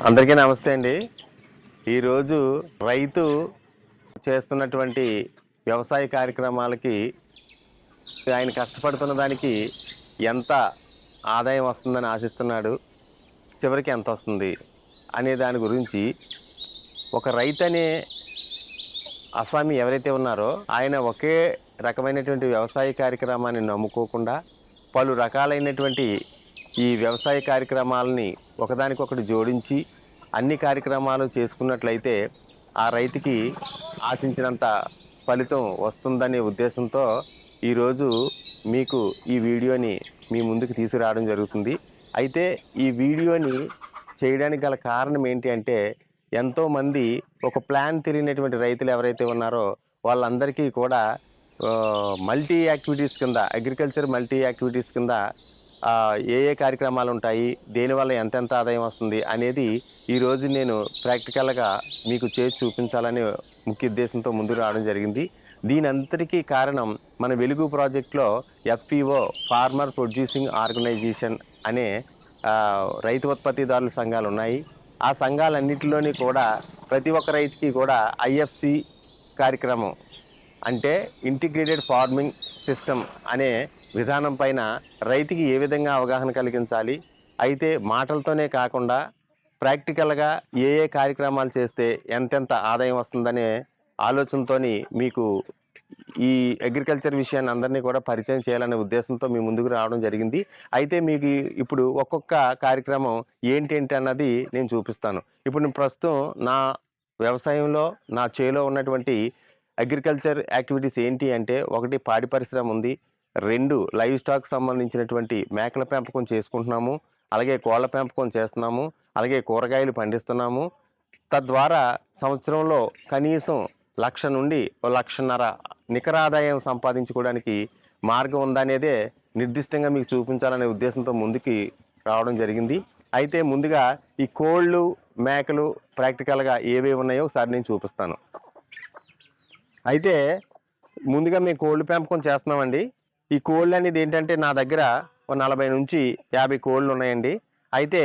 అందరికీ నమస్తే అండి. ఈరోజు రైతు చేస్తున్నటువంటి వ్యవసాయ కార్యక్రమాలకి ఆయన కష్టపడుతున్న దానికి ఎంత ఆదాయం వస్తుందని ఆశిస్తున్నాడు చివరికి ఎంత వస్తుంది అనే దాని గురించి ఒక రైతు అనే అస్సామీ ఎవరైతే ఉన్నారో ఆయన ఒకే రకమైనటువంటి వ్యవసాయ కార్యక్రమాన్ని నమ్ముకోకుండా పలు రకాలైనటువంటి ఈ వ్యవసాయ కార్యక్రమాలని ఒకదానికొకటి జోడించి అన్ని కార్యక్రమాలు చేసుకున్నట్లయితే ఆ రైతుకి ఆశించినంత ఫలితం వస్తుందనే ఉద్దేశంతో ఈరోజు మీకు ఈ వీడియోని మీ ముందుకు తీసుకురావడం జరుగుతుంది. అయితే ఈ వీడియోని చేయడానికి గల కారణం ఏంటి అంటే ఎంతోమంది ఒక ప్లాన్ తిరిగినటువంటి రైతులు ఎవరైతే ఉన్నారో వాళ్ళందరికీ కూడా మల్టీ యాక్టివిటీస్ కింద అగ్రికల్చర్ మల్టీ యాక్టివిటీస్ కింద ఏ ఏ కార్యక్రమాలు ఉంటాయి దేనివల్ల ఎంతెంత ఆదాయం వస్తుంది అనేది ఈరోజు నేను ప్రాక్టికల్గా మీకు చేసి చూపించాలనే ముఖ్య ఉద్దేశంతో ముందు రావడం జరిగింది. దీని అంతటికీ కారణం మన వెలుగు ప్రాజెక్ట్లో ఎఫ్పిఓ ఫార్మర్ ప్రొడ్యూసింగ్ ఆర్గనైజేషన్ అనే రైతు ఉత్పత్తిదారుల సంఘాలు ఉన్నాయి ఆ సంఘాలన్నింటిలోని కూడా ప్రతి ఒక్క రైతుకి కూడా ఐఎఫ్సి కార్యక్రమం అంటే ఇంటిగ్రేటెడ్ ఫార్మింగ్ సిస్టమ్ అనే విధానం పైన రైతుకి ఏ విధంగా అవగాహన కలిగించాలి? అయితే మాటలతోనే కాకుండా ప్రాక్టికల్గా ఏ ఏ కార్యక్రమాలు చేస్తే ఎంతెంత ఆదాయం వస్తుందనే ఆలోచనతో మీకు ఈ అగ్రికల్చర్ విషయాన్ని అందరినీ కూడా పరిచయం చేయాలనే ఉద్దేశంతో మీ ముందుకు రావడం జరిగింది. అయితే మీకు ఇప్పుడు ఒక్కొక్క కార్యక్రమం ఏంటేంటి అన్నది నేను చూపిస్తాను. ఇప్పుడు నేను ప్రస్తుతం నా వ్యవసాయంలో నా చేలో ఉన్నటువంటి అగ్రికల్చర్ యాక్టివిటీస్ ఏంటి అంటే ఒకటి పాడి పరిశ్రమ ఉంది. రెండు లైవ్ స్టాక్ సంబంధించినటువంటి మేకల పెంపకం చేసుకుంటున్నాము. అలాగే కోళ్ళ పెంపకం చేస్తున్నాము. అలాగే కూరగాయలు పండిస్తున్నాము. తద్వారా సంవత్సరంలో కనీసం లక్ష నుండి ఓ లక్షన్నర నికర ఆదాయం సంపాదించుకోవడానికి మార్గం ఉందనేదే నిర్దిష్టంగా మీకు చూపించాలనే ఉద్దేశంతో ముందుకి రావడం జరిగింది. అయితే ముందుగా ఈ కోళ్ళు మేకలు ప్రాక్టికల్గా ఏవేవి ఉన్నాయో ఒకసారి నేను చూపిస్తాను. అయితే ముందుగా మేము కోళ్ళు పెంపకం చేస్తున్నామండి. ఈ కోళ్ళు అనేది ఏంటంటే నా దగ్గర ఓ నలభై నుంచి యాభై కోళ్ళు ఉన్నాయండి. అయితే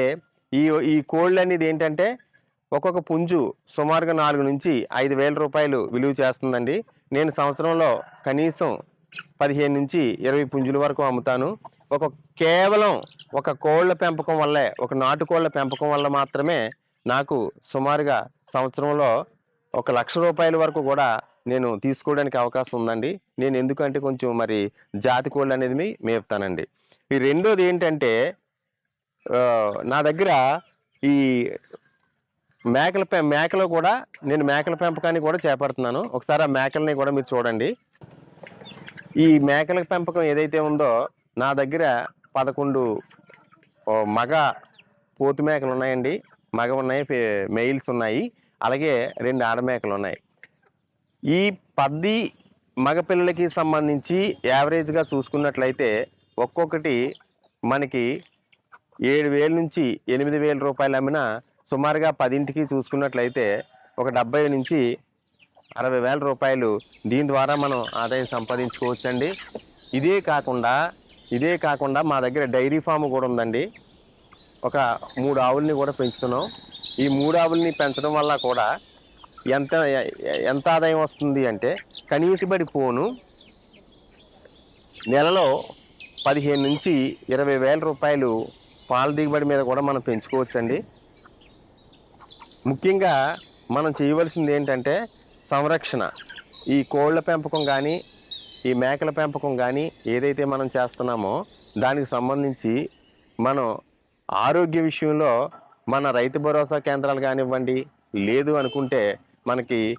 ఈ ఈ కోళ్ళు అనేది ఏంటంటే ఒక్కొక్క పుంజు సుమారుగా నాలుగు నుంచి ఐదు వేల రూపాయలు విలువ చేస్తుందండి. నేను సంవత్సరంలో కనీసం పదిహేను నుంచి ఇరవై పుంజుల వరకు అమ్ముతాను. ఒక కేవలం ఒక కోళ్ళ పెంపకం వల్లే ఒక నాటుకోళ్ళ పెంపకం వల్ల మాత్రమే నాకు సుమారుగా సంవత్సరంలో ఒక లక్ష రూపాయల వరకు కూడా నేను తీసుకోవడానికి అవకాశం ఉందండి. నేను ఎందుకంటే కొంచెం మరి జాతి కోళ్ళు అనేది మీ మేపుతానండి ఈ రెండోది ఏంటంటే నా దగ్గర ఈ మేకల పె మేకలు కూడా నేను మేకల పెంపకాన్ని కూడా చేపడుతున్నాను. ఒకసారి ఆ మేకల్ని కూడా మీరు చూడండి. ఈ మేకల పెంపకం ఏదైతే ఉందో నా దగ్గర పదకొండు మగ పోతు మేకలు ఉన్నాయండి. మగ ఉన్నాయి మెయిల్స్ ఉన్నాయి. అలాగే రెండు ఆడ మేకలు ఉన్నాయి. ఈ పది మగపిల్లలకి సంబంధించి యావరేజ్గా చూసుకున్నట్లయితే ఒక్కొక్కటి మనకి ఏడు వేల నుంచి ఎనిమిది వేల రూపాయలు అమ్మిన సుమారుగా పదింటికి చూసుకున్నట్లయితే ఒక డెబ్బై నుంచి అరవై వేల రూపాయలు దీని ద్వారా మనం ఆదాయం సంపాదించుకోవచ్చండి. ఇదే కాకుండా ఇదే కాకుండా మా దగ్గర డైరీ ఫామ్ కూడా ఉందండి. ఒక మూడు ఆవుల్ని కూడా పెంచుతున్నాం. ఈ మూడు ఆవుల్ని పెంచడం వల్ల కూడా ఎంత ఎంత ఆదాయం వస్తుంది అంటే కనీసబడి పోను నెలలో పదిహేను నుంచి ఇరవై వేల రూపాయలు పాల దిగుబడి మీద కూడా మనం పెంచుకోవచ్చండి. ముఖ్యంగా మనం చేయవలసింది ఏంటంటే సంరక్షణ. ఈ కోళ్ళ పెంపకం కానీ ఈ మేకల పెంపకం కానీ ఏదైతే మనం చేస్తున్నామో దానికి సంబంధించి మనం ఆరోగ్య విషయంలో మన రైతు భరోసా కేంద్రాలు కానివ్వండి లేదు అనుకుంటే మనకి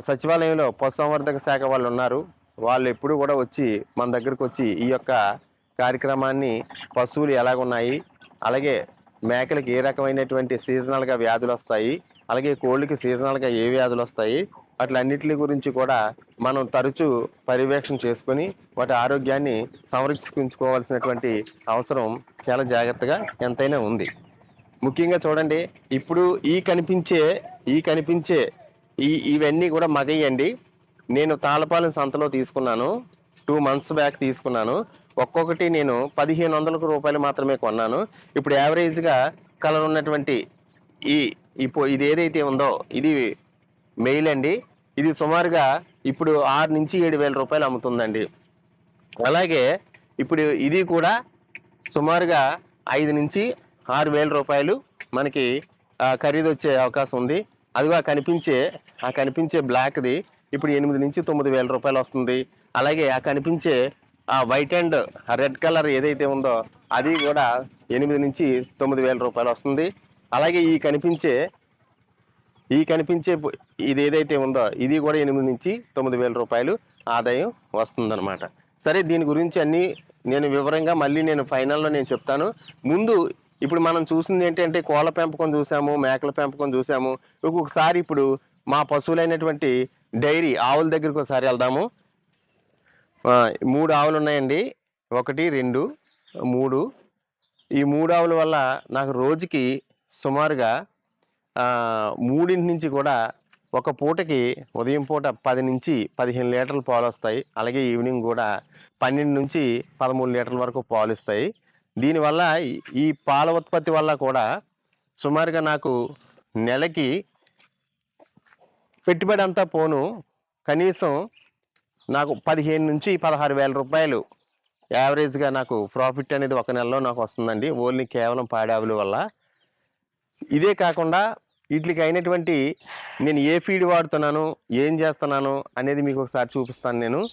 సచివాలయంలో పశుసంవర్ధక శాఖ వాళ్ళు ఉన్నారు వాళ్ళు ఎప్పుడు కూడా వచ్చి మన దగ్గరకు వచ్చి ఈ యొక్క కార్యక్రమాన్ని పశువులు ఎలాగున్నాయి అలాగే మేకలకి ఏ రకమైనటువంటి సీజనల్గా వ్యాధులు వస్తాయి అలాగే కోళ్ళకి సీజనల్గా ఏ వ్యాధులు వస్తాయి అట్లన్నిటి గురించి కూడా మనం తరచూ పర్యవేక్షణ చేసుకొని వాటి ఆరోగ్యాన్ని సంరక్షించుకోవాల్సినటువంటి అవసరం చాలా జాగ్రత్తగా ఎంతైనా ఉంది. ముఖ్యంగా చూడండి ఇప్పుడు ఈ కనిపించే ఈ కనిపించే ఈ ఇవన్నీ కూడా మగయ్యండి. నేను తాళపాలెం సంతలో తీసుకున్నాను. టూ మంత్స్ బ్యాక్ తీసుకున్నాను. ఒక్కొక్కటి నేను పదిహేను వందల రూపాయలు మాత్రమే కొన్నాను. ఇప్పుడు యావరేజ్గా కలర్ ఉన్నటువంటి ఈ ఇప్పుడు ఇది ఏదైతే ఉందో ఇది మెయిల్ అండి. ఇది సుమారుగా ఇప్పుడు ఆరు నుంచి ఏడు వేల రూపాయలు అమ్ముతుందండి. అలాగే ఇప్పుడు ఇది కూడా సుమారుగా ఐదు నుంచి ఆరు వేల రూపాయలు మనకి ఖరీదొచ్చే ఖరీదు వచ్చే అవకాశం ఉంది. అదిగో ఆ కనిపించే ఆ కనిపించే బ్లాక్ది ఇప్పుడు ఎనిమిది నుంచి తొమ్మిది వేల రూపాయలు వస్తుంది. అలాగే ఆ కనిపించే ఆ వైట్ అండ్ రెడ్ కలర్ ఏదైతే ఉందో అది కూడా ఎనిమిది నుంచి తొమ్మిది వేల రూపాయలు వస్తుంది. అలాగే ఈ కనిపించే ఈ కనిపించే ఇది ఏదైతే ఉందో ఇది కూడా ఎనిమిది నుంచి తొమ్మిది వేల రూపాయలు ఆదాయం వస్తుందన్నమాట. సరే దీని గురించి అన్నీ నేను వివరంగా మళ్ళీ నేను ఫైనల్లో నేను చెప్తాను. ముందు ఇప్పుడు మనం చూసింది ఏంటంటే కోళ్ళ పెంపకం చూసాము మేకల పెంపకం చూసాము. ఒక్కొక్కసారి ఇప్పుడు మా పశువులైనటువంటి డైరీ ఆవుల దగ్గరికి ఒకసారి వెళ్దాము. మూడు ఆవులు ఉన్నాయండి. ఒకటి రెండు మూడు. ఈ మూడు ఆవుల వల్ల నాకు రోజుకి సుమారుగా మూడింటి నుంచి కూడా ఒక పూటకి ఉదయం పూట పది నుంచి పదిహేను లీటర్లు పాలు వస్తాయి. అలాగే ఈవినింగ్ కూడా పన్నెండు నుంచి పదమూడు లీటర్ల వరకు పాలు ఇస్తాయి. దీనివల్ల ఈ- పాల ఉత్పత్తి వల్ల కూడా సుమారుగా నాకు నెలకి పెట్టుబడి అంతా పోను. కనీసం నాకు పదిహేను నుంచి పదహారు వేల రూపాయలు యావరేజ్గా నాకు ప్రాఫిట్ అనేది ఒక నెలలో నాకు వస్తుందండి. ఓన్లీ కేవలం పాడావుల వల్ల. ఇదే కాకుండా వీటికి అయినటువంటి నేను ఏ ఫీడ్ వాడుతున్నాను ఏం చేస్తున్నాను అనేది మీకు ఒకసారి చూపిస్తాను నేను.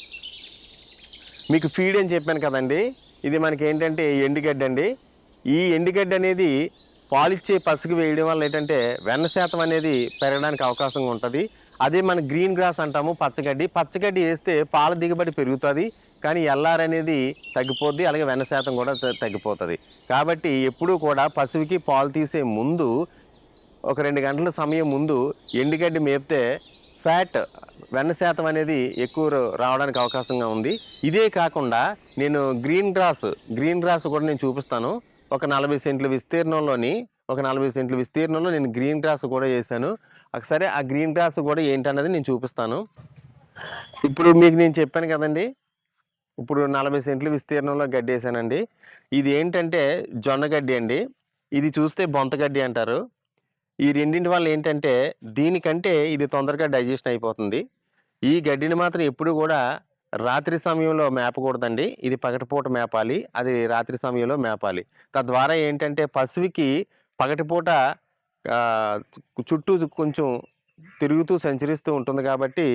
మీకు ఫీడ్ అని చెప్పాను కదండి. ఇది మనకి ఏంటంటే ఎండుగడ్డ అండి. ఈ ఎండుగడ్డ అనేది పాలిచ్చే పసుగు వేయడం వల్ల ఏంటంటే వెన్న శాతం అనేది పెరగడానికి అవకాశం ఉంటుంది. అదే మన గ్రీన్ గ్రాస్ అంటాము పచ్చగడ్డి. పచ్చగడ్డి వేస్తే పాల దిగుబడి పెరుగుతుంది కానీ ఎల్ఆర్ అనేది తగ్గిపోద్ది అలాగే వెన్న శాతం కూడా తగ్గిపోతుంది. కాబట్టి ఎప్పుడూ కూడా పశువుకి పాలు తీసే ముందు ఒక రెండు గంటల సమయం ముందు ఎండుగడ్డి మేపితే ఫ్యాట్ వెన్న శాతం అనేది ఎక్కువ రావడానికి అవకాశంగా ఉంది. ఇదే కాకుండా నేను గ్రీన్ గ్రాస్ గ్రీన్ గ్రాస్ కూడా నేను చూపిస్తాను. ఒక నలభై సెంట్ల విస్తీర్ణంలోని ఒక నలభై సెంట్ల విస్తీర్ణంలో నేను గ్రీన్ గ్రాస్ కూడా చేశాను ఒకసారి ఆ గ్రీన్ గ్రాస్ కూడా ఏంటన్నది నేను చూపిస్తాను. ఇప్పుడు మీకు నేను చెప్పాను కదండి. ఇప్పుడు నలభై సెంట్ల విస్తీర్ణంలో గడ్డి వేసానండి. ఇది ఏంటంటే జొన్న గడ్డి అండి. ఇది చూస్తే బొంతగడ్డి అంటారు. ఈ రెండింటి వల్ల ఏంటంటే దీనికంటే ఇది తొందరగా డైజెషన్ అయిపోతుంది. ఈ గడ్డిని మాత్రం ఎప్పుడు కూడా రాత్రి సమయంలో మేపకూడదండి. ఇది పగటిపూట మేపాలి. అది రాత్రి సమయంలో మేపాలి. తద్వారా ఏంటంటే పశువుకి పగటిపూట చుట్టూ కొంచెం తిరుగుతూ సంచరిస్తూ ఉంటుంది కాబట్టి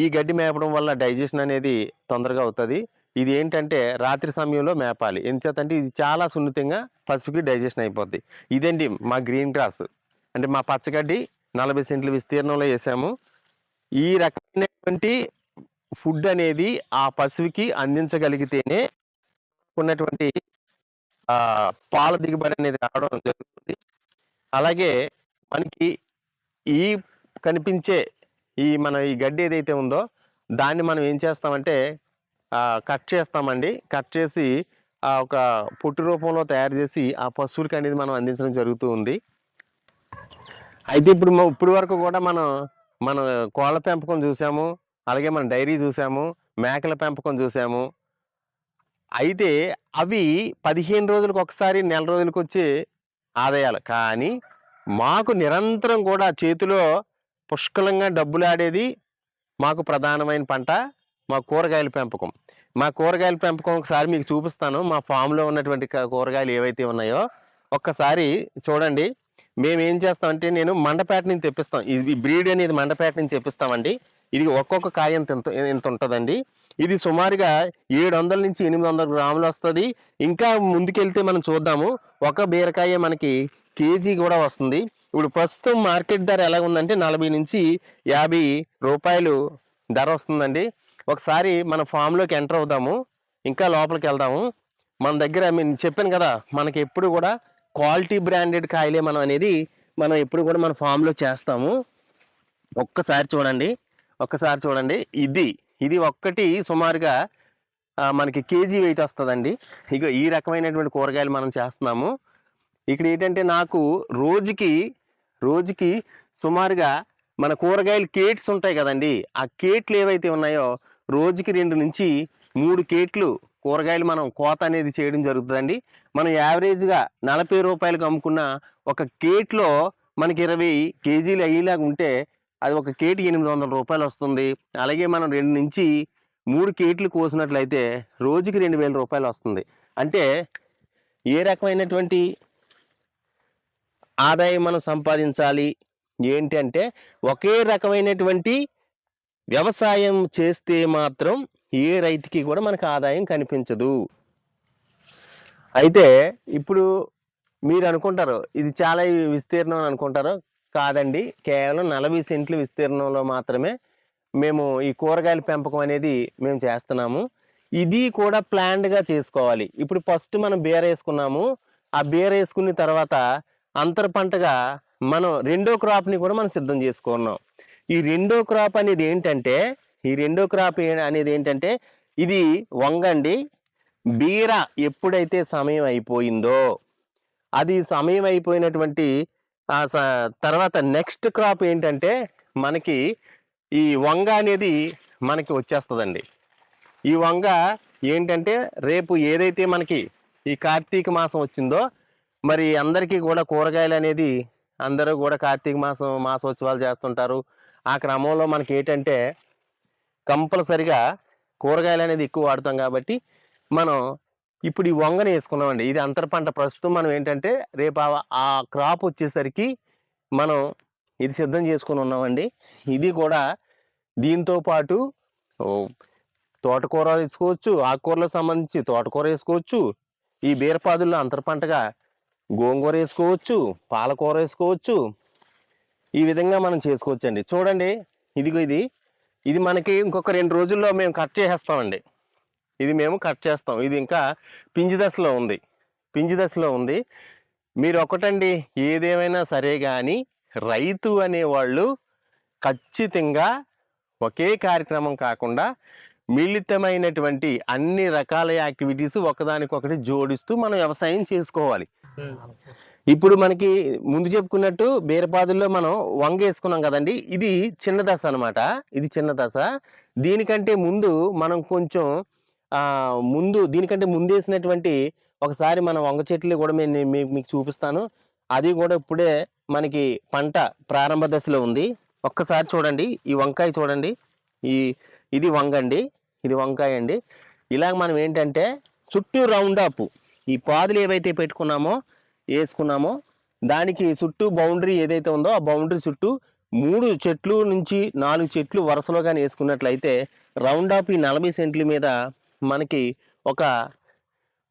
ఈ గడ్డి మేపడం వల్ల డైజెషన్ అనేది తొందరగా అవుతుంది. ఇది ఏంటంటే రాత్రి సమయంలో మేపాలి. ఎందుచేతంటే ఇది చాలా సున్నితంగా పసుపుకి డైజెషన్ అయిపోద్ది. ఇదండి మా గ్రీన్ గ్రాస్. అంటే మా పచ్చగడ్డి నలభై సెంట్ల విస్తీర్ణంలో వేసాము. ఈ రకమైనటువంటి ఫుడ్ అనేది ఆ పశువుకి అందించగలిగితేనే ఉన్నటువంటి పాల దిగుబడి అనేది రావడం జరుగుతుంది. అలాగే మనకి ఈ కనిపించే ఈ మన ఈ గడ్డి ఏదైతే ఉందో దాన్ని మనం ఏం చేస్తామంటే కట్ చేస్తామండి. కట్ చేసి ఒక పొట్టు రూపంలో తయారు చేసి ఆ పశువులకి అనేది మనం అందించడం జరుగుతూ ఉంది. అయితే ఇప్పుడు మ- ఇప్పుడు వరకు కూడా మనం మన కోళ్ళ పెంపకం చూసాము అలాగే మన డైరీ చూసాము మేకల పెంపకం చూసాము. అయితే అవి పదిహేను రోజులకు ఒకసారి నెల రోజులకు వచ్చే ఆదాయాలు. కానీ మాకు నిరంతరం కూడా చేతిలో పుష్కలంగా డబ్బులు ఆడేది మాకు ప్రధానమైన పంట మా కూరగాయల పెంపకం. మా కూరగాయల పెంపకం ఒకసారి మీకు చూపిస్తాను. మా ఫామ్లో ఉన్నటువంటి కూరగాయలు ఏవైతే ఉన్నాయో ఒక్కసారి చూడండి. మేము ఏం చేస్తామంటే నేను మండపేట నుంచి తెప్పిస్తాం. ఇది బ్రీడ్ అనేది మండపేట నుంచి తెప్పిస్తామండి. ఇది ఒక్కొక్క కాయ ఇంత ఎంత ఉంటుందండి. ఇది సుమారుగా ఏడు వందల నుంచి ఎనిమిది వందల గ్రాములు వస్తుంది. ఇంకా ముందుకెళ్తే మనం చూద్దాము. ఒక బీరకాయ మనకి కేజీ కూడా వస్తుంది. ఇప్పుడు ప్రస్తుతం మార్కెట్ ధర ఎలా ఉందంటే నలభై నుంచి యాభై రూపాయలు ధర వస్తుందండి. ఒకసారి మన ఫామ్లోకి ఎంటర్ అవుదాము. ఇంకా లోపలికి వెళ్దాము. మన దగ్గర నేను చెప్పాను కదా మనకి ఎప్పుడు కూడా క్వాలిటీ బ్రాండెడ్ కాయలే మనం అనేది మనం ఎప్పుడు కూడా మన ఫామ్లో చేస్తాము. ఒక్కసారి చూడండి. ఒక్కసారి చూడండి. ఇది ఇది ఒక్కటి సుమారుగా మనకి కేజీ వెయిట్ వస్తుందండి. ఇక ఈ రకమైనటువంటి కూరగాయలు మనం చేస్తున్నాము. ఇక్కడ ఏంటంటే నాకు రోజుకి రోజుకి సుమారుగా మన కూరగాయలు కేట్స్ ఉంటాయి కదండి. ఆ కేట్లు ఏవైతే ఉన్నాయో రోజుకి రెండు నుంచి మూడు కేట్లు కూరగాయలు మనం కోత అనేది చేయడం జరుగుతుందండి. మనం యావరేజ్గా నలభై రూపాయలకు అమ్ముకున్న ఒక కేట్లో మనకి ఇరవై కేజీలు అయ్యేలాగా ఉంటే అది ఒక కేటు ఎనిమిది వందల రూపాయలు వస్తుంది. అలాగే మనం రెండు నుంచి మూడు కేట్లు కోసినట్లయితే రోజుకి రెండు వేల రూపాయలు వస్తుంది. అంటే ఏ రకమైనటువంటి ఆదాయం మనం సంపాదించాలి? ఏంటి అంటే ఒకే రకమైనటువంటి వ్యవసాయం చేస్తే మాత్రం ఏ రైతుకి కూడా మనకు ఆదాయం కనిపించదు. అయితే ఇప్పుడు మీరు అనుకుంటారు ఇది చాలా విస్తీర్ణం అని అనుకుంటారు. కాదండి కేవలం నలభై సెంట్ల విస్తీర్ణంలో మాత్రమే మేము ఈ కూరగాయల పెంపకం అనేది మేము చేస్తున్నాము. ఇది కూడా ప్లాన్డ్గా చేసుకోవాలి. ఇప్పుడు ఫస్ట్ మనం బీర వేసుకున్నాము. ఆ బీర వేసుకున్న తర్వాత అంతర పంటగా మనం రెండో క్రాప్ని కూడా మనం సిద్ధం చేసుకున్నాం. ఈ రెండో క్రాప్ అనేది ఏంటంటే ఈ రెండో క్రాప్ అనేది ఏంటంటే ఇది వంగండి. బీర ఎప్పుడైతే సమయం అయిపోయిందో అది సమయం అయిపోయినటువంటి ఆ స- తర్వాత నెక్స్ట్ క్రాప్ ఏంటంటే మనకి ఈ వంగ అనేది మనకి వచ్చేస్తుందండి. ఈ వంగ ఏంటంటే రేపు ఏదైతే మనకి ఈ కార్తీక మాసం వచ్చిందో మరి అందరికీ కూడా కూరగాయలు అనేది అందరూ కూడా కార్తీక మాసం మాసోత్సవాలు చేస్తుంటారు. ఆ క్రమంలో మనకి ఏంటంటే కంపల్సరిగా కూరగాయలు అనేది ఎక్కువ వాడతాం కాబట్టి మనం ఇప్పుడు ఈ వంగని వేసుకున్నామండి. ఇది అంతర పంట. ప్రస్తుతం మనం ఏంటంటే రేపు ఆ- ఆ క్రాప్ వచ్చేసరికి మనం ఇది సిద్ధం చేసుకుని ఉన్నామండి. ఇది కూడా దీంతో పాటు తోటకూర వేసుకోవచ్చు ఆకుకూరలకు సంబంధించి తోటకూర వేసుకోవచ్చు ఈ బీరపాదుల్లో అంతర పంటగా గోంగూర వేసుకోవచ్చు పాలకూర వేసుకోవచ్చు ఈ విధంగా మనం చేసుకోవచ్చండి. చూడండి ఇదిగో ఇది. ఇది మనకి ఇంకొక రెండు రోజుల్లో మేము కట్ చేసేస్తామండి. ఇది మేము కట్ చేస్తాం. ఇది ఇంకా పింజి దశలో ఉంది. పింజి దశలో ఉంది. మీరు ఒకటండి ఏదేమైనా సరే కానీ రైతు అనేవాళ్ళు ఖచ్చితంగా ఒకే కార్యక్రమం కాకుండా మిళితమైనటువంటి అన్ని రకాల యాక్టివిటీస్ ఒకదానికొకటి జోడిస్తూ మనం వ్యవసాయం చేసుకోవాలి. ఇప్పుడు మనకి ముందు చెప్పుకున్నట్టు బీరపాదుల్లో మనం వంగ వేసుకున్నాం కదండి. ఇది చిన్న దశ అనమాట ఇది చిన్న దశ. దీనికంటే ముందు మనం కొంచెం ముందు దీనికంటే ముందు వేసినటువంటి ఒకసారి మన వంగ చెట్లు కూడా నేను మీకు చూపిస్తాను. అది కూడా ఇప్పుడే మనకి పంట ప్రారంభ దశలో ఉంది. ఒక్కసారి చూడండి. ఈ వంకాయ చూడండి. ఈ ఇది వంగ అండి. ఇది వంకాయ అండి. ఇలాగ మనం ఏంటంటే చుట్టూ రౌండ్ అప్ ఈ పాదులు ఏవైతే పెట్టుకున్నామో వేసుకున్నామో దానికి చుట్టూ బౌండరీ ఏదైతే ఉందో ఆ బౌండరీ చుట్టూ మూడు చెట్లు నుంచి నాలుగు చెట్లు వరుసలో కానీ వేసుకున్నట్లయితే రౌండ్ ఆఫ్ ఈ నలభై సెంట్ల మీద మనకి ఒక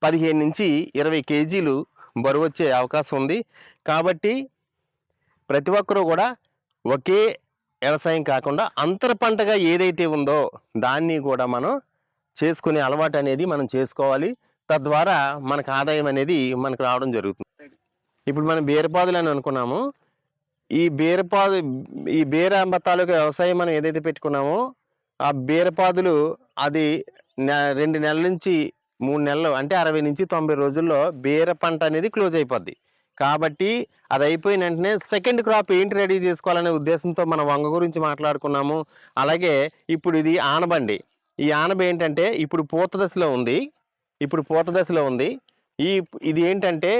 పదిహేను నుంచి ఇరవై కేజీలు బరువు వచ్చే అవకాశం ఉంది. కాబట్టి ప్రతి ఒక్కరూ కూడా ఒకే వ్యవసాయం కాకుండా అంతర పంటగా ఏదైతే ఉందో దాన్ని కూడా మనం చేసుకునే అలవాటు అనేది మనం చేసుకోవాలి. తద్వారా మనకు ఆదాయం అనేది మనకు రావడం జరుగుతుంది. ఇప్పుడు మనం బీరపాదులు అని అనుకున్నాము. ఈ బీరపాదు ఈ బీర తాలూకా వ్యవసాయం మనం ఏదైతే పెట్టుకున్నామో ఆ బీరపాదులు అది నె- రెండు నెలల నుంచి మూడు నెలలు అంటే అరవై నుంచి తొంభై రోజుల్లో బీర పంట అనేది క్లోజ్ అయిపోద్ది. కాబట్టి అది అయిపోయిన వెంటనే సెకండ్ క్రాప్ ఏంటి రెడీ చేసుకోవాలనే ఉద్దేశంతో మనం వంగ గురించి మాట్లాడుకున్నాము. అలాగే ఇప్పుడు ఇది ఆనబండి. ఈ ఆనబ ఏంటంటే ఇప్పుడు పూత దశలో ఉంది. ఇప్పుడు పూత దశలో ఉంది. ఈ ఇది ఏంటంటే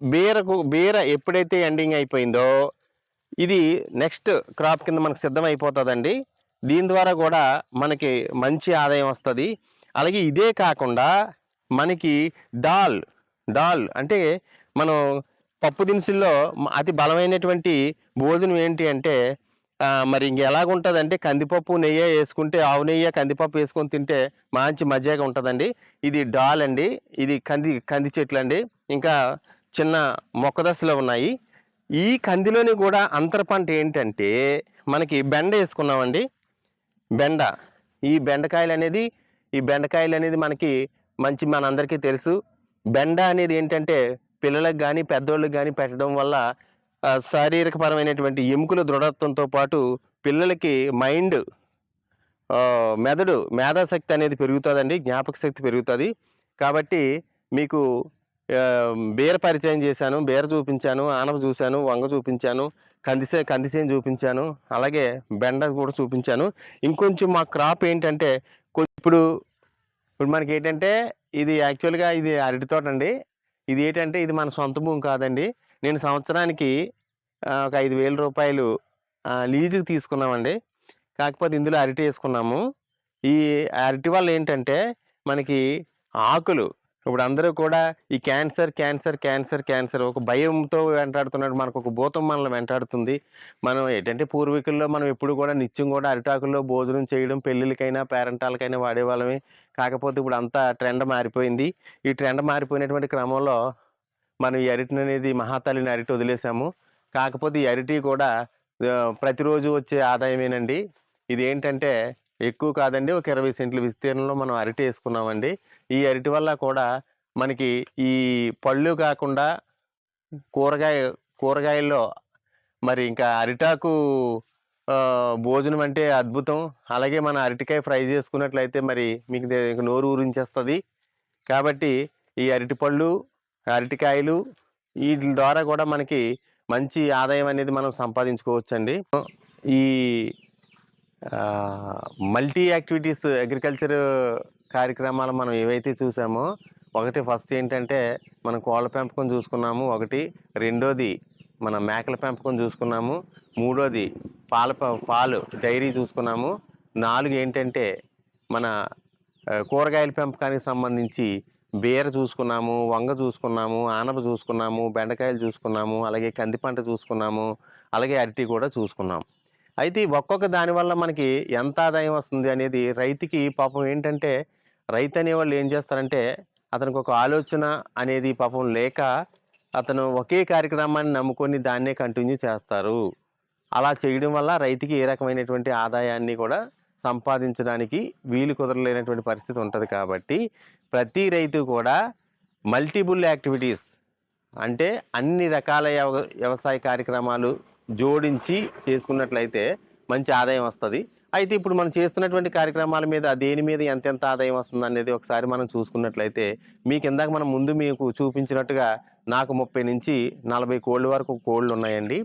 బీరకు బీర ఎప్పుడైతే ఎండింగ్ అయిపోయిందో ఇది నెక్స్ట్ క్రాప్ కింద మనకు సిద్ధం అయిపోతుందండి దీని ద్వారా కూడా మనకి మంచి ఆదాయం వస్తుంది. అలాగే ఇదే కాకుండా మనకి డాల్ డాల్ అంటే మనం పప్పు దినుసుల్లో అతి బలమైనటువంటి భోజనం ఏంటి అంటే మరి ఇంక ఎలాగుంటుంది అంటే కందిపప్పు నెయ్యి వేసుకుంటే ఆవు నెయ్యి కందిపప్పు వేసుకొని తింటే మంచి మజాగా ఉంటుందండి. ఇది డాల్ అండి. ఇది కంది కంది చెట్లు అండి ఇంకా చిన్న మొక్కదశలో ఉన్నాయి. ఈ కందిలోని కూడా అంతర పంట ఏంటంటే మనకి బెండ వేసుకున్నామండి. బెండ. ఈ బెండకాయలు అనేది ఈ బెండకాయలు అనేది మనకి మంచి మనందరికీ తెలుసు. బెండ అనేది ఏంటంటే పిల్లలకు కానీ పెద్దోళ్ళకి కానీ పెట్టడం వల్ల శారీరకపరమైనటువంటి ఎముకల దృఢత్వంతో పాటు పిల్లలకి మైండ్ మెదడు మేధాశక్తి అనేది పెరుగుతుందండి జ్ఞాపక శక్తి పెరుగుతుంది. కాబట్టి మీకు బీర పరిచయం చేశాను బీర చూపించాను ఆనప చూశాను వంగ చూపించాను కందిసే కందిసేను చూపించాను అలాగే బెండ కూడా చూపించాను. ఇంకొంచెం మా క్రాప్ ఏంటంటే ఇప్పుడు ఇప్పుడు మనకి ఏంటంటే ఇది యాక్చువల్గా ఇది అరటి తోట అండి ఇది ఏంటంటే ఇది మన సొంత భూమి కాదండి. నేను సంవత్సరానికి ఒక ఐదు వేల రూపాయలు లీజుకి తీసుకున్నామండి. కాకపోతే ఇందులో అరటి వేసుకున్నాము. ఈ అరటి వల్ల ఏంటంటే మనకి ఆకులు ఇప్పుడు అందరూ కూడా ఈ క్యాన్సర్ క్యాన్సర్ క్యాన్సర్ క్యాన్సర్ ఒక భయంతో వెంటాడుతున్నాడు మనకు ఒక భూతం మనల్ని వెంటాడుతుంది. మనం ఏంటంటే పూర్వీకుల్లో మనం ఎప్పుడు కూడా నిత్యం కూడా అరిటాకుల్లో భోజనం చేయడం పెళ్ళిళ్ళకైనా పేరెంటాలకైనా వాడేవాళ్ళమే. కాకపోతే ఇప్పుడు అంతా ట్రెండ్ మారిపోయింది. ఈ ట్రెండ్ మారిపోయినటువంటి క్రమంలో మనం ఈ అరటిని అనేది మహాతల్లిని అరటి వదిలేసాము. కాకపోతే ఈ అరటి కూడా ప్రతిరోజు వచ్చే ఆదాయమేనండి. ఇది ఏంటంటే ఎక్కువ కాదండి. ఒక ఇరవై సెంట్ల విస్తీర్ణంలో మనం అరటి వేసుకున్నామండి. ఈ అరటి వల్ల కూడా మనకి ఈ పళ్ళు కాకుండా కూరగాయ కూరగాయల్లో మరి ఇంకా అరిటాకు భోజనం అంటే అద్భుతం. అలాగే మన అరటికాయ ఫ్రై చేసుకున్నట్లయితే మరి మీకు నోరు ఊరించేస్తుంది. కాబట్టి ఈ అరటిపళ్ళు అరటికాయలు వీటి ద్వారా కూడా మనకి మంచి ఆదాయం అనేది మనం సంపాదించుకోవచ్చండి. ఈ మల్టీ యాక్టివిటీస్ అగ్రికల్చర్ కార్యక్రమాలు మనం ఏవైతే చూసామో ఒకటి ఫస్ట్ ఏంటంటే మనం కోళ్ళ పెంపకం చూసుకున్నాము ఒకటి రెండోది మన మేకల పెంపకం చూసుకున్నాము మూడోది పాల పాలు డైరీ చూసుకున్నాము నాలుగు ఏంటంటే మన కూరగాయల పెంపకానికి సంబంధించి బీర చూసుకున్నాము వంగ చూసుకున్నాము ఆనప చూసుకున్నాము బెండకాయలు చూసుకున్నాము అలాగే కంది పంట చూసుకున్నాము అలాగే అరటి కూడా చూసుకున్నాం. అయితే ఒక్కొక్క దానివల్ల మనకి ఎంత ఆదాయం వస్తుంది అనేది రైతుకి పాపం ఏంటంటే రైతు అనేవాళ్ళు ఏం చేస్తారంటే అతనికి ఒక ఆలోచన అనేది పాపం లేక అతను ఒకే కార్యక్రమాన్ని నమ్ముకొని దాన్నే కంటిన్యూ చేస్తారు. అలా చేయడం వల్ల రైతుకి ఏ రకమైనటువంటి ఆదాయాన్ని కూడా సంపాదించడానికి వీలు కుదరలేనటువంటి పరిస్థితి ఉంటుంది కాబట్టి ప్రతి రైతు కూడా మల్టిపుల్ యాక్టివిటీస్ అంటే అన్ని రకాల వ్యవ వ్యవసాయ కార్యక్రమాలు జోడించి చేసుకున్నట్లయితే మంచి ఆదాయం వస్తుంది. అయితే ఇప్పుడు మనం చేస్తున్నటువంటి కార్యక్రమాల మీద దేని మీద ఎంతెంత ఆదాయం వస్తుంది అనేది ఒకసారి మనం చూసుకున్నట్లయితే మీకు ఇందాక మనం ముందు మీకు చూపించినట్టుగా నాకు ముప్పై నుంచి నలభై కోళ్ళ వరకు కోళ్ళు ఉన్నాయండి.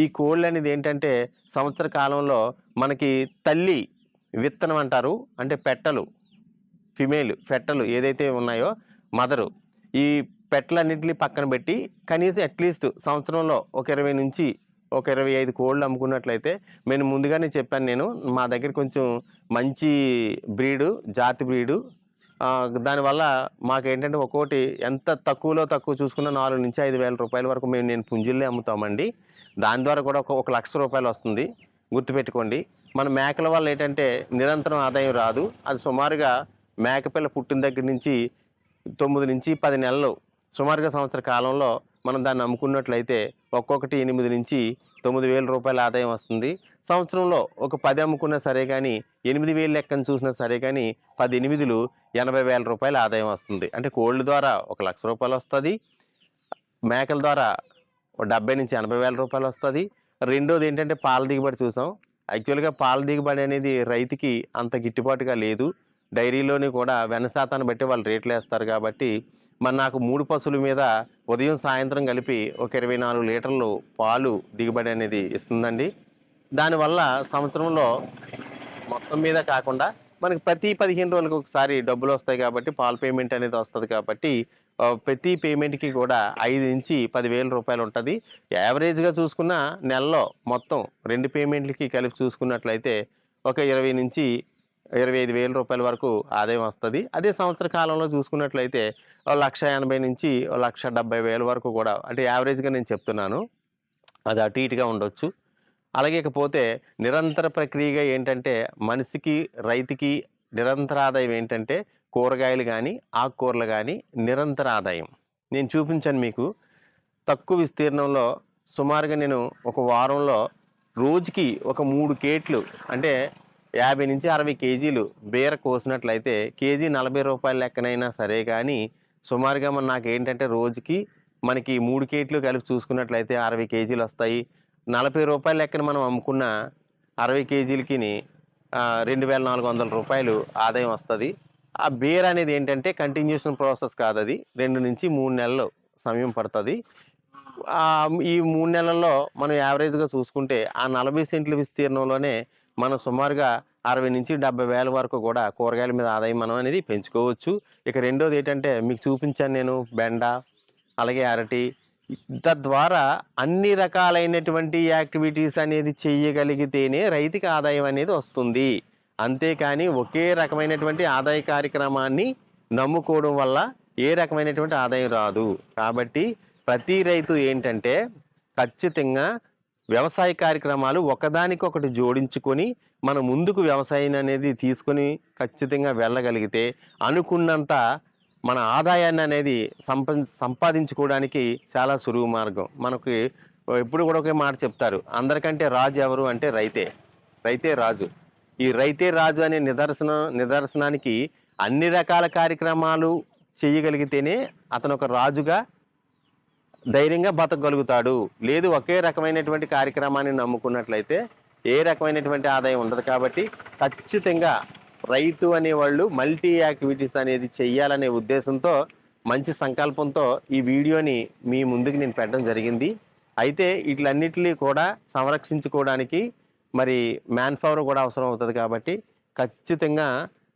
ఈ కోళ్ళు అనేది ఏంటంటే సంవత్సర కాలంలో మనకి తల్లి విత్తనం అంటారు అంటే పెట్టలు. ఫిమేల్ పెట్టలు ఏదైతే ఉన్నాయో మదరు ఈ పెట్టలన్నింటినీ పక్కన పెట్టి కనీసం అట్లీస్ట్ సంవత్సరంలో ఒక ఇరవై నుంచి ఒక ఇరవై ఐదు కోళ్ళు అమ్ముకున్నట్లయితే నేను ముందుగానే చెప్పాను నేను మా దగ్గర కొంచెం మంచి బ్రీడు జాతి బ్రీడు దానివల్ల మాకు ఏంటంటే ఒక్కోటి ఎంత తక్కువలో తక్కువ చూసుకున్న నాలుగు నుంచి ఐదు వేల రూపాయల వరకు మేము నేను పుంజుల్లే అమ్ముతామండి. దాని ద్వారా కూడా ఒక ఒక లక్ష రూపాయలు వస్తుంది. గుర్తుపెట్టుకోండి. మన మేకల వల్ల ఏంటంటే నిరంతరం ఆదాయం రాదు. అది సుమారుగా మేకపిల్ల పుట్టిన దగ్గర నుంచి తొమ్మిది నుంచి పది నెలలు సుమారుగా సంవత్సర కాలంలో మనం దాన్ని అమ్ముకున్నట్లయితే ఒక్కొక్కటి ఎనిమిది నుంచి తొమ్మిది వేల రూపాయల ఆదాయం వస్తుంది. సంవత్సరంలో ఒక పది అమ్ముకున్నా సరే కానీ ఎనిమిది వేలు లెక్కను చూసినా సరే కానీ పది ఎనిమిదిలు ఎనభై వేల రూపాయల ఆదాయం వస్తుంది. అంటే కోళ్ళ ద్వారా ఒక లక్ష రూపాయలు వస్తుంది. మేకల ద్వారా డెబ్బై నుంచి ఎనభై వేల రూపాయలు వస్తుంది. రెండోది ఏంటంటే పాల దిగుబడి చూసాం. యాక్చువల్గా పాల దిగుబడి అనేది రైతుకి అంత గిట్టుబాటుగా లేదు. డైరీలోని కూడా వెన శాతాన్ని బట్టి వాళ్ళు రేట్లు వేస్తారు కాబట్టి మరి నాకు మూడు పశువుల మీద ఉదయం సాయంత్రం కలిపి ఒక ఇరవై నాలుగు లీటర్లు పాలు దిగుబడి అనేది ఇస్తుందండి. దానివల్ల సంవత్సరంలో మొత్తం మీద కాకుండా మనకి ప్రతి పదిహేను రోజులకు ఒకసారి డబ్బులు వస్తాయి కాబట్టి పాల పేమెంట్ అనేది వస్తుంది కాబట్టి ప్రతి పేమెంట్కి కూడా ఐదు నుంచి పదివేల రూపాయలు ఉంటుంది. యావరేజ్గా చూసుకున్న నెలలో మొత్తం రెండు పేమెంట్లకి కలిపి చూసుకున్నట్లయితే ఒక ఇరవై నుంచి ఇరవై ఐదు వేల రూపాయల వరకు ఆదాయం వస్తుంది. అదే సంవత్సర కాలంలో చూసుకున్నట్లయితే లక్ష ఎనభై నుంచి లక్ష డెబ్బై వేల వరకు కూడా అంటే యావరేజ్గా నేను చెప్తున్నాను అది అటు ఇటుగా ఉండొచ్చు. అలాగే ఇకపోతే నిరంతర ప్రక్రియగా ఏంటంటే మనిషికి రైతుకి నిరంతర ఆదాయం ఏంటంటే కూరగాయలు కానీ ఆకుకూరలు కానీ నిరంతర ఆదాయం. నేను చూపించాను మీకు. తక్కువ విస్తీర్ణంలో సుమారుగా నేను ఒక వారంలో రోజుకి ఒక మూడు కేట్లు అంటే యాభై నుంచి అరవై కేజీలు బీర కోసినట్లయితే కేజీ నలభై రూపాయల లెక్కనైనా సరే కానీ సుమారుగా మన నాకు ఏంటంటే రోజుకి మనకి మూడు కేట్లు కలిపి చూసుకున్నట్లయితే అరవై కేజీలు వస్తాయి. నలభై రూపాయల లెక్కన మనం అమ్ముకున్న అరవై కేజీలకి రెండు వేల నాలుగు వందల రూపాయలు ఆదాయం వస్తుంది. ఆ బీర్ అనేది ఏంటంటే కంటిన్యూషన్ ప్రాసెస్ కాదు అది. రెండు నుంచి మూడు నెలలు సమయం పడుతుంది. ఈ మూడు నెలల్లో మనం యావరేజ్గా చూసుకుంటే ఆ నలభై సెంట్ల విస్తీర్ణంలోనే మనం సుమారుగా అరవై నుంచి డెబ్బై వేల వరకు కూడా కూరగాయల మీద ఆదాయం మనం అనేది పెంచుకోవచ్చు. ఇక రెండోది ఏంటంటే మీకు చూపించాను నేను బెండ అలాగే అరటి. తద్వారా అన్ని రకాలైనటువంటి యాక్టివిటీస్ అనేది చేయగలిగితేనే రైతుకి ఆదాయం అనేది వస్తుంది. అంతేకాని ఒకే రకమైనటువంటి ఆదాయ కార్యక్రమాన్ని నమ్ముకోవడం వల్ల ఏ రకమైనటువంటి ఆదాయం రాదు. కాబట్టి ప్రతి రైతు ఏంటంటే ఖచ్చితంగా వ్యవసాయ కార్యక్రమాలు ఒకదానికొకటి జోడించుకొని మన ముందుకు వ్యవసాయం అనేది తీసుకొని ఖచ్చితంగా వెళ్ళగలిగితే అనుకున్నంత మన ఆదాయాన్ని అనేది సంప సంపాదించుకోవడానికి చాలా సులువు మార్గం. మనకి ఎప్పుడు కూడా ఒకే మాట చెప్తారు అందరికంటే రాజు ఎవరు అంటే రైతే రైతే రాజు. ఈ రైతే రాజు అనే నిదర్శన నిదర్శనానికి అన్ని రకాల కార్యక్రమాలు చేయగలిగితేనే అతను ఒక రాజుగా ధైర్యంగా బతకగలుగుతాడు. లేదు ఒకే రకమైనటువంటి కార్యక్రమాన్ని నమ్ముకున్నట్లయితే ఏ రకమైనటువంటి ఆదాయం ఉండదు కాబట్టి ఖచ్చితంగా రైతు అనేవాళ్ళు మల్టీ యాక్టివిటీస్ అనేది చెయ్యాలనే ఉద్దేశంతో మంచి సంకల్పంతో ఈ వీడియోని మీ ముందుకు నేను పెట్టడం జరిగింది. అయితే వీటిలన్నిటినీ కూడా సంరక్షించుకోవడానికి మరి మ్యాన్ పవర్ కూడా అవసరం అవుతుంది కాబట్టి ఖచ్చితంగా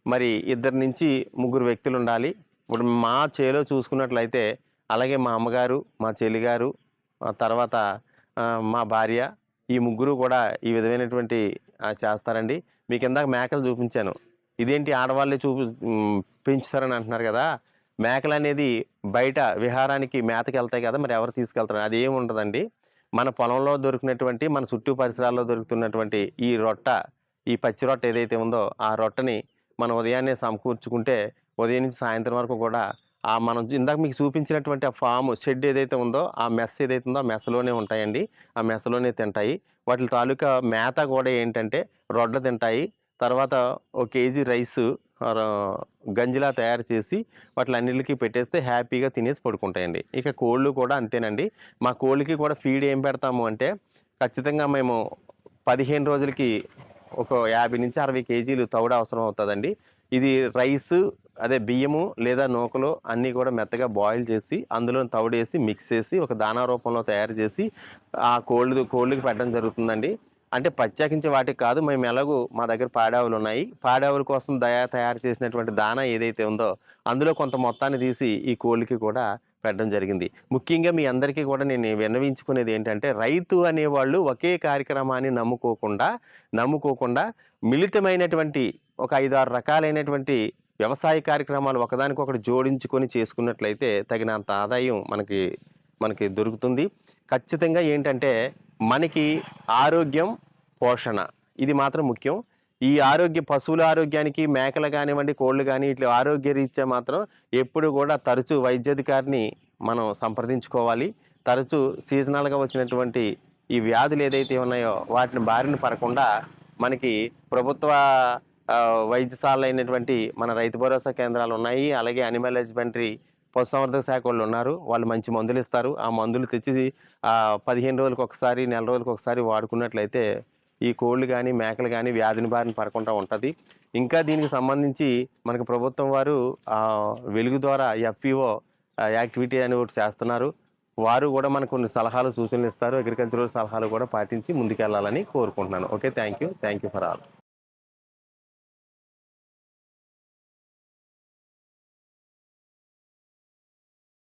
మరి ఇద్దరి నుంచి ముగ్గురు వ్యక్తులు ఉండాలి. ఇప్పుడు మా చేలో చూసుకున్నట్లయితే అలాగే మా అమ్మగారు మా చెల్లిగారు తర్వాత మా భార్య ఈ ముగ్గురు కూడా ఈ విధమైనటువంటి చేస్తారండి. మీకు ఇందాక మేకలు చూపించాను. ఇదేంటి ఆడవాళ్ళే చూపి పెంచుతారని అంటున్నారు కదా? మేకలు అనేది బయట విహారానికి మేతకి వెళ్తాయి కదా మరి ఎవరు తీసుకెళ్తారు? అది ఏమి ఉండదండి. మన పొలంలో దొరికినటువంటి మన చుట్టూ పరిసరాల్లో దొరుకుతున్నటువంటి ఈ రొట్ట ఈ పచ్చి రొట్ట ఏదైతే ఉందో ఆ రొట్టని మనం ఉదయాన్నే సమకూర్చుకుంటే ఉదయం నుంచి సాయంత్రం వరకు కూడా ఆ మనం ఇందాక మీకు చూపించినటువంటి ఆ ఫామ్ షెడ్ ఏదైతే ఉందో ఆ మెస్ ఏదైతే ఉందో ఆ మెస్లోనే ఉంటాయండి. ఆ మెస్లోనే తింటాయి. వాటి తాలూకా మేత కూడా ఏంటంటే రొడ్లు తింటాయి. తర్వాత ఒక కేజీ రైస్ గంజిలా తయారు చేసి వాటి అన్నిటికీ పెట్టేస్తే హ్యాపీగా తినేసి పడుకుంటాయండి. ఇక కోళ్ళు కూడా అంతేనండి. మా కోళ్ళకి కూడా ఫీడ్ ఏం పెడతాము అంటే ఖచ్చితంగా మేము పదిహేను రోజులకి ఒక యాభై నుంచి అరవై కేజీలు తౌడు అవసరం అవుతుందండి. ఇది రైస్ అదే బియ్యము లేదా నూకలు అన్నీ కూడా మెత్తగా బాయిల్ చేసి అందులో తవుడేసి మిక్స్ చేసి ఒక దానా రూపంలో తయారు చేసి ఆ కోళ్ళు కోళ్ళకి పెట్టడం జరుగుతుందండి. అంటే ప్రత్యేకించి వాటికి కాదు మేము ఎలాగూ మా దగ్గర పాడావులు ఉన్నాయి. పాడావుల కోసం దయా తయారు చేసినటువంటి దానా ఏదైతే ఉందో అందులో కొంత మొత్తాన్ని తీసి ఈ కోళ్ళకి కూడా పెట్టడం జరిగింది. ముఖ్యంగా మీ అందరికీ కూడా నేను విన్నవించుకునేది ఏంటంటే రైతు అనేవాళ్ళు ఒకే కార్యక్రమాన్ని నమ్ముకోకుండా నమ్ముకోకుండా మిళితమైనటువంటి ఒక ఐదు ఆరు రకాలైనటువంటి వ్యవసాయ కార్యక్రమాలు ఒకదానికొకటి జోడించుకొని చేసుకున్నట్లయితే తగినంత ఆదాయం మనకి మనకి దొరుకుతుంది. ఖచ్చితంగా ఏంటంటే మనకి ఆరోగ్యం పోషణ ఇది మాత్రం ముఖ్యం. ఈ ఆరోగ్య పశువుల ఆరోగ్యానికి మేకలు కానివ్వండి కోళ్ళు కానీ ఇట్లా ఆరోగ్య రీత్యా మాత్రం ఎప్పుడు కూడా తరచూ వైద్యాధికారిని మనం సంప్రదించుకోవాలి. తరచూ సీజనల్గా వచ్చినటువంటి ఈ వ్యాధులు ఏదైతే ఉన్నాయో వాటిని బారిన పడకుండా మనకి ప్రభుత్వ ఆ, అయినటువంటి మన రైతు భరోసా కేంద్రాలు ఉన్నాయి. అలాగే అనిమల్ హస్బెండరీ పశుసంవర్ధక శాఖ వాళ్ళు ఉన్నారు. వాళ్ళు మంచి మందులు ఇస్తారు. ఆ మందులు తెచ్చి పదిహేను రోజులకు ఒకసారి నెల రోజులకు ఒకసారి వాడుకున్నట్లయితే ఈ కోళ్ళు కానీ మేకలు కానీ వ్యాధిని బారిన పడకుండా ఉంటుంది. ఇంకా దీనికి సంబంధించి మనకు ప్రభుత్వం వారు వెలుగు ద్వారా ఎఫ్పిఓ యాక్టివిటీ అని ఒకటి చేస్తున్నారు. వారు కూడా మనకు కొన్ని సలహాలు సూచనలు ఇస్తారు. అగ్రికల్చరల్ సలహాలు కూడా పాటించి ముందుకెళ్ళాలని కోరుకుంటున్నాను. Okay thank you thank you for all